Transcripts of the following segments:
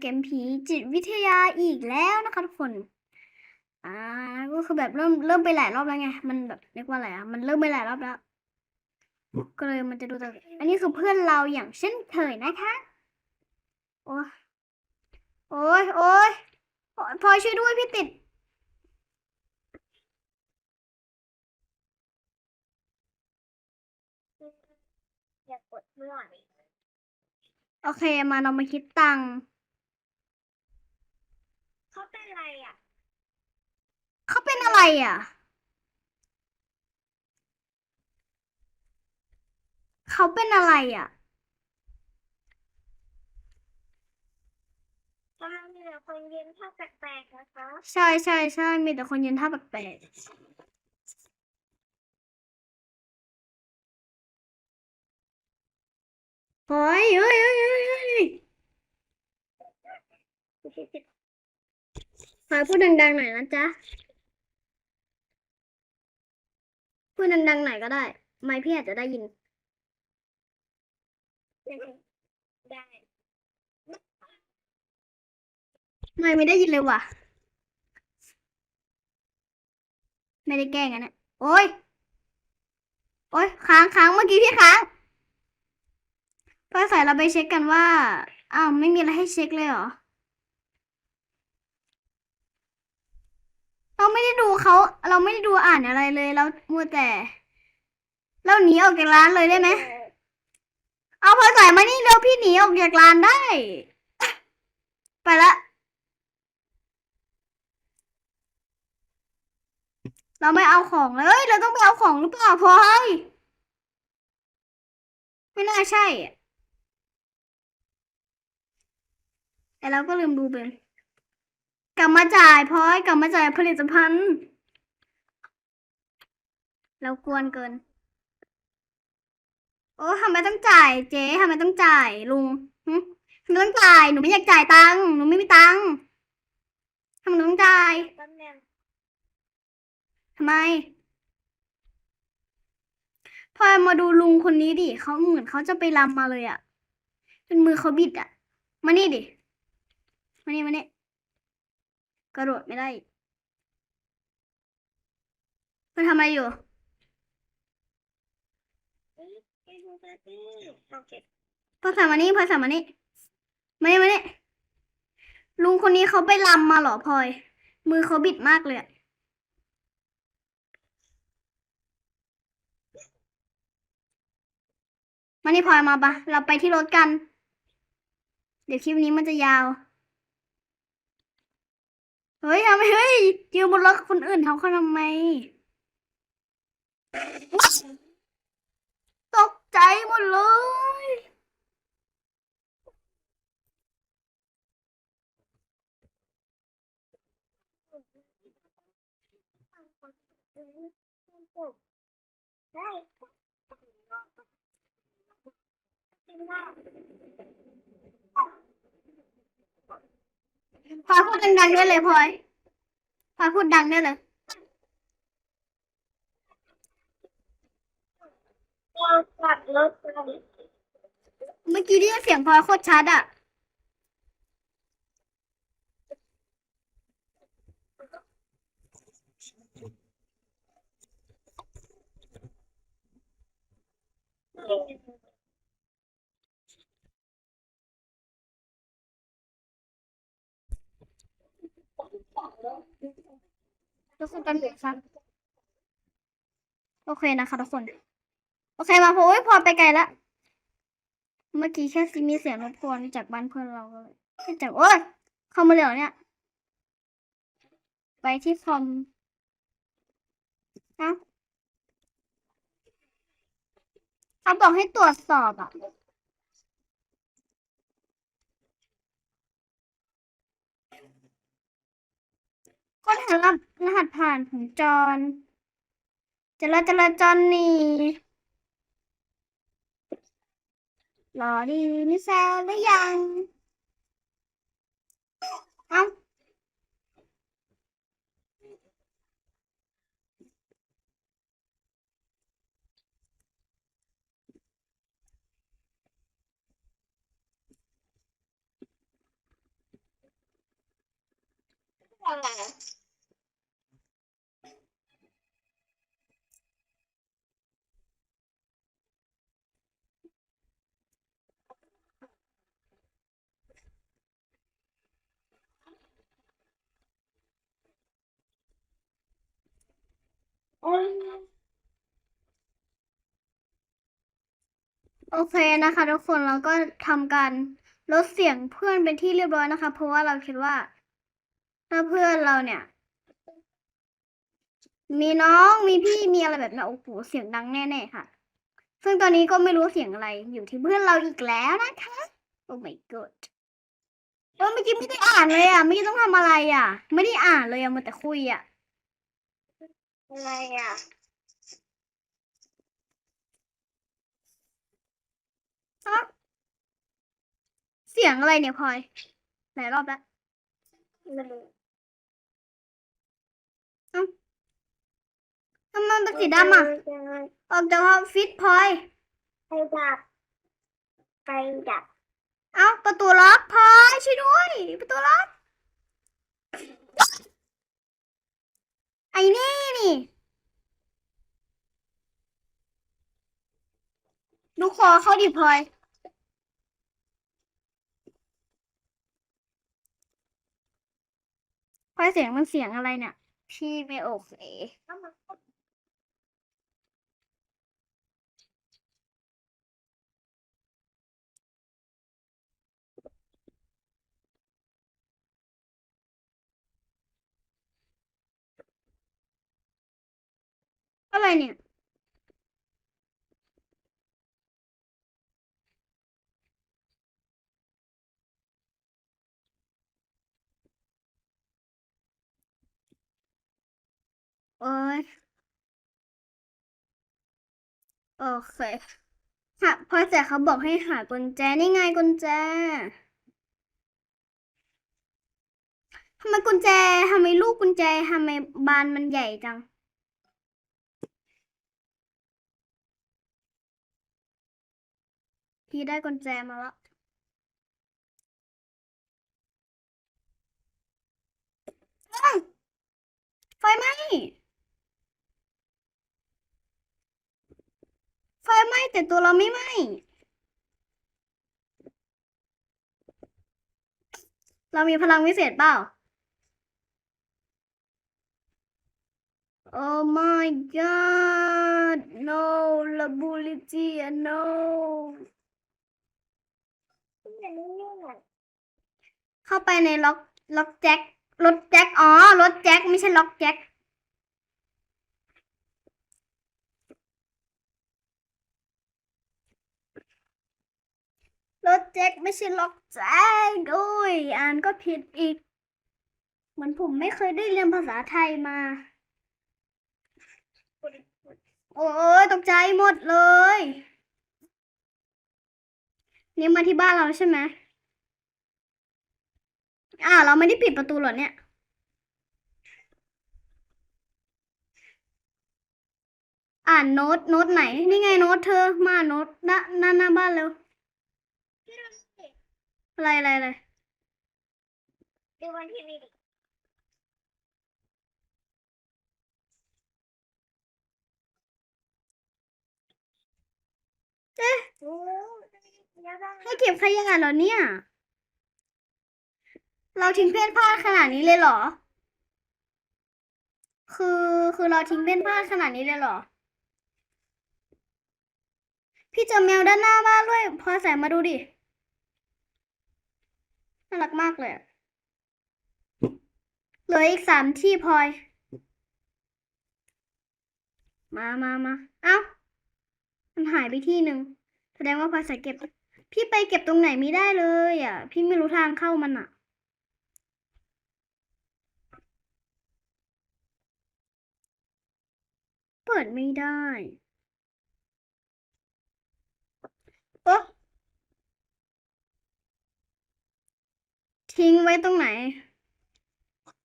เกมผีจิตวิทยาอีกแล้วนะคะทุกคน อ่า ก็คือแบบเริ่มเริ่มไปหลายรอบแล้วไง มันแบบเรียกว่าอะไรอะมันเริ่มไปหลายรอบแล้ว ก็เลยมันจะดูแต่อันนี้คือเพื่อนเราอย่างเช่นเคยนะคะ โอ้ยโอ้ยโอ้ยพอช่วยด้วยพี่ติดอย่ากดมั่วโอเคมาเรามาคิดตังค์ เขาเป็นอะไรอะ เขาเป็นอะไรอะ เขาเป็นอะไรอะกำลังมีแต่คนยืนท่าแปลกๆนะคะ ใช่ใช่ใช่มีแต่คนยืนท่าแปลกๆเฮ้ยเฮ้ยเฮ้ยเฮ้ยเฮ้ย ขอพูดดังๆหน่อยนะจ๊ะ พูดดังๆหน่อยก็ได้ ไม่พี่อาจจะได้ยิน ได้ ไม่ไม่ได้ยินเลยว่ะ ไม่ได้แกล้งอะเนี่ยโอ้ย โอ้ยค้างค้างเมื่อกี้พี่ค้างพอใส่เราไปเช็คกันว่า อ้าวไม่มีอะไรให้เช็คเลยเหรอ เราไม่ได้ดูเขาเราไม่ได้ดูอ่านอะไรเลยเรามัวแต่ เราหนีออกจากร้านเลยได้ไหมเอาพอใส่มานี่เร็วพี่หนีออกจากร้านได้ ไปละ เราไม่เอาของเลยเราต้องไปเอาของหรือเปล่าพลอยไม่น่าใช่แต่เราก็ลืมดูไป กลับมาจ่ายพอยกลับมาจ่ายผลิตภัณฑ์เรากวนเกิน โอ้ทำไมต้องจ่าย เจ๊ทำไมต้องจ่ายลุงทำไมต้องจ่ายหนูไม่อยากจ่ายตังค์หนูไม่มีตังค์ทำไมต้องจ่ายทำไมพอมาดูลุงคนนี้ดิเขาเหมือนเขาจะไปรำมาเลยอะเป็นมือเขาบิดอะมานี่ดิ มานี่มานี่ กระโดดไม่ได้มาทำอะไรอยู่โอเคพอสามานี่พอสามานี่มานี่มานี่ลุงคนนี้เขาไปรำมาเหรอพลอย มือเขาบิดมากเลยอะมานี่พลอยมาปะเราไปที่รถกัน เดี๋ยวคลิปนี้มันจะยาว เฮ้ยทำไมเฮ้ยยืนบนรถคนอื่นทำเขาทำไม ตกใจหมดเลยได้ พลอยพูดดังๆได้เลยพลอยพลอยพูดดังได้เลยเรากลับรถกันเมื่อกี้ได้ยินเสียงพลอยโคตรชัดอะ ทุกคนกันหนึ่งครับ โอเคนะคะทุกคน โอเคมาพอโอ้ยพอไปไกลละเมื่อกี้แค่มีเสียงรบกวนจากบ้านเพื่อนเราเลยจากโอ้ยเข้ามาเลยเหรอเนี่ย ไปที่คอมนะเขาบอกให้ตรวจสอบอะ ค้นหารับรหัสผ่านของจอนจราจราจรนี่รอดีนิแซวหรือยังเอ้า โอเคนะคะ ทุกคนเราก็ทำการลดเสียงเพื่อนเป็นที่เรียบร้อยนะคะ เพราะว่าเราคิดว่า ถ้าเพื่อนเราเนี่ย มีน้องมีพี่มีอะไรแบบนี้โอ้โหเสียงดังแน่ๆค่ะ ซึ่งตอนนี้ก็ไม่รู้เสียงอะไรอยู่ที่เพื่อนเราอีกแล้วนะคะโอ้ my god เออเมื่อกี้ไม่ได้อ่านเลยอะเมื่อกี้ต้องทำอะไรอะ ไม่ได้อ่านเลยอะมันแต่คุยอะอะไรอะเสียงอะไรเนี่ยพลอยหลายรอบแล้วไม่รู้ ทำไมมันเป็นสีดำอะ ออกจากออฟฟิศพลอยไปดับไปดับ เอ้าประตูล็อกพลอยช่วยด้วย ประตูล็อก ไอ้นี่นี่ ดูคอเขาดิพลอยพลอยเสียงมันเสียงอะไรเนี่ย พี่ไม่โอเคอะไรเนี่ย โอ้ยโอเคหาพอแต่เขาบอกให้หากุญแจนี่ไงกุญแจทำไมกุญแจทำไมลูกกุญแจทำไมบานมันใหญ่จังพี่ได้กุญแจมาแล้วอ้าวไฟไหม้ ไฟไหม้แต่ตัวเราไม่ไหม้เรามีพลังวิเศษเปล่า Oh my god no ability no เข้าไปในล็อกล็อกแจ็ครถแจ็คอ๋อรถแจ็คไม่ใช่ล็อกแจ็ค รถแจ็คไม่ใช่ล็อกแจ็คโอ้ยอ่านก็ผิดอีก เหมือนผมไม่เคยได้เรียนภาษาไทยมา โอ้ยตกใจหมดเลย นี่มาที่บ้านเราใช่ไหมอ่า เราไม่ได้ปิดประตูหรอเนี่ยอ่านโน้ตโน้ตไหน นี่ไงโน้ตเธอมาโน้ตหน้าหน้าหน้าบ้านเร็ว อะไรอะไรอะไรดูวันทีวีดิเอ๊ะโอ้ยาบ้าให้เก็บขยะเหรอเนี่ย เราทิ้งเพ่นพ่านขนาดนี้เลยเหรอ คือคือเราทิ้งเพ่นพ่านขนาดนี้เลยเหรอ พี่เจอแมวด้านหน้าบ้านด้วยพลอยใส่มาดูดิ น่ารักมากเลยเหลืออีกสามที่พลอย มามามาเอ้า มันหายไปที่หนึ่ง แสดงว่าพลอยใส่เก็บ พี่ไปเก็บตรงไหนไม่ได้เลยอะ พี่ไม่รู้ทางเข้ามันอะเปิดไม่ได้ ทิ้งไว้ตรงไหน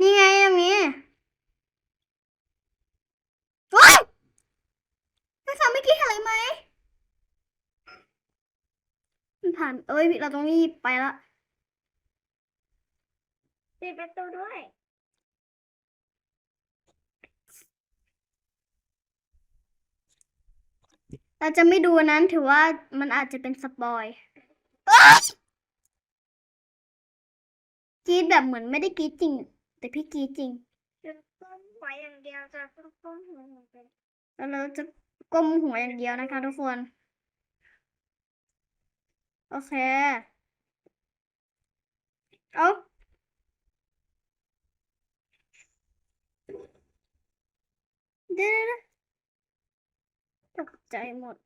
นี่ไงอย่างนี้ว้ายนักข่าวไม่อกี้นอะไรไหมผ่าน เอ้ยเราต้องรีบไปละปิดประตูด้วยเราจะไม่ดูนั้นถือว่ามันอาจจะเป็นสปอย กรีดแบบเหมือนไม่ได้กรีดจริง แต่พี่กรีดจริงจะก้มหัวอย่างเดียวจะก้มหัวอย่างเดียวแล้วเราจะก้มหัวอย่างเดียวนะคะทุกคน โอเค เอาเดี๋ยวตกใจหมด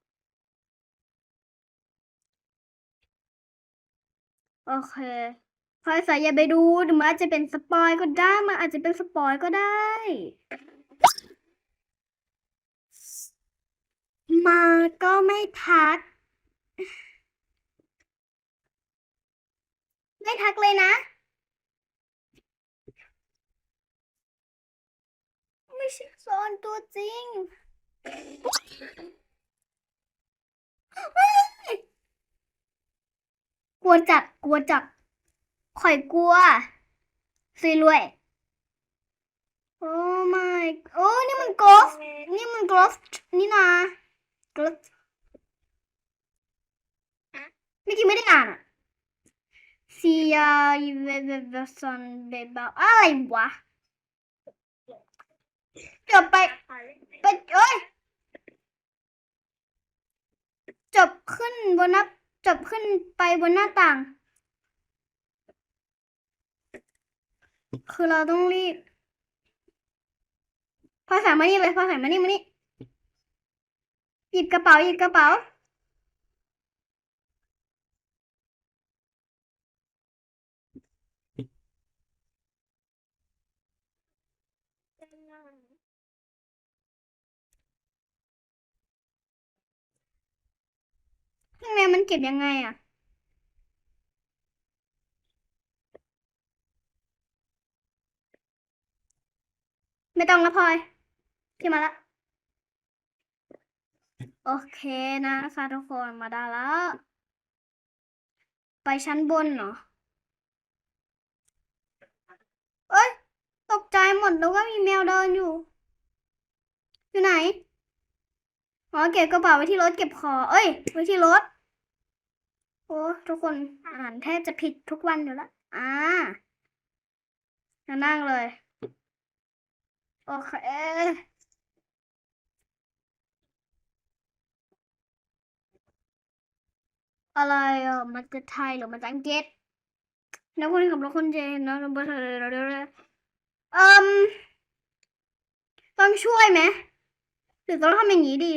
โอเค พลอยสายอย่าไปดูเดี๋ยวมันอาจจะเป็นสปอยก็ได้มันอาจจะเป็นสปอยก็ได้ มาก็ไม่ทัก ไม่ทักเลยนะ ไม่ใช่โซนตัวจริงกลัวจัดกลัวจัด ข่อยกลัวซีรวย โอ้ my โอ้ นี่มันกอล์ฟนี่มันกอล์ฟนี่นะกอล์ฟเมื่อกี้ไม่ได้อ่านอะซียเวเวเวซันเบบาอะไรวะจบไปไปเอ้ยจบขึ้นบนหน้าจบขึ้นไปบนหน้าต่าง คือเราต้องรีบพอสายมานี่เลยพอสายมานี่มานี่หยิบกระเป๋าหยิบกระเป๋าข้างในมันเก็บยังไงอะ ไม่ต้องละพลอยพี่มาละโอเคนะคะทุกคนมาได้แล้ว ไปชั้นบนเหรอเอ้ย ตกใจหมดแล้วว่ามีแมวเดินอยู่ อยู่ไหนอ๋อเก็บกระเป๋าไว้ที่รถเก็บของเอ้ย ไว้ที่รถ โอ้ทุกคนอ่านแทบจะผิดทุกวันอยู่แล้วอ่านั่งเลย โอเคอะไรอะมันจะไทยหรือมันจะอังกฤษนักคนขับรถคนเจนนะบริษัทเร็วๆเอ่มต้องช่วยไหมหรือต้องทำอย่างนี้ดี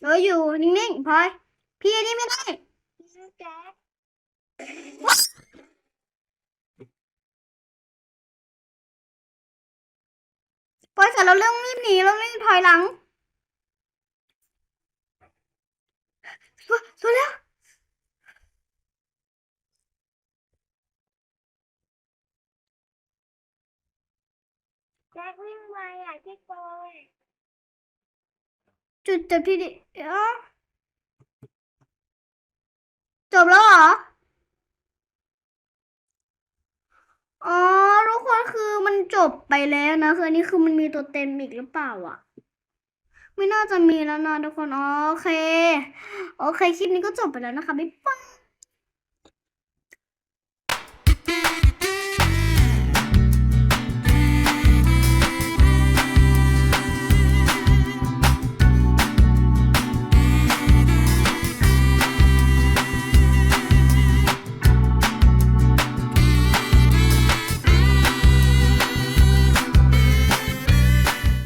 เอออยู่นิ่งๆพลอยพี่นนี้ไม่ได้ แจ๊คพอยเสร็จแล้วเรื่องรีบหนีแล้วรีบถอยหลังสวยสวยแล้วแจ๊ควิ่งไวอะพี่ปอยจุดจบที่ดิเอ้า จบแล้วเหรอ อ๋อ ทุกคนคือมันจบไปแล้วนะ คืออันนี้คือมันมีตัวเต็มอีกหรือเปล่าอะ ไม่น่าจะมีแล้วนะทุกคนอ๋อโอเค โอเค คลิปนี้ก็จบไปแล้วนะคะ บ๊ายบาย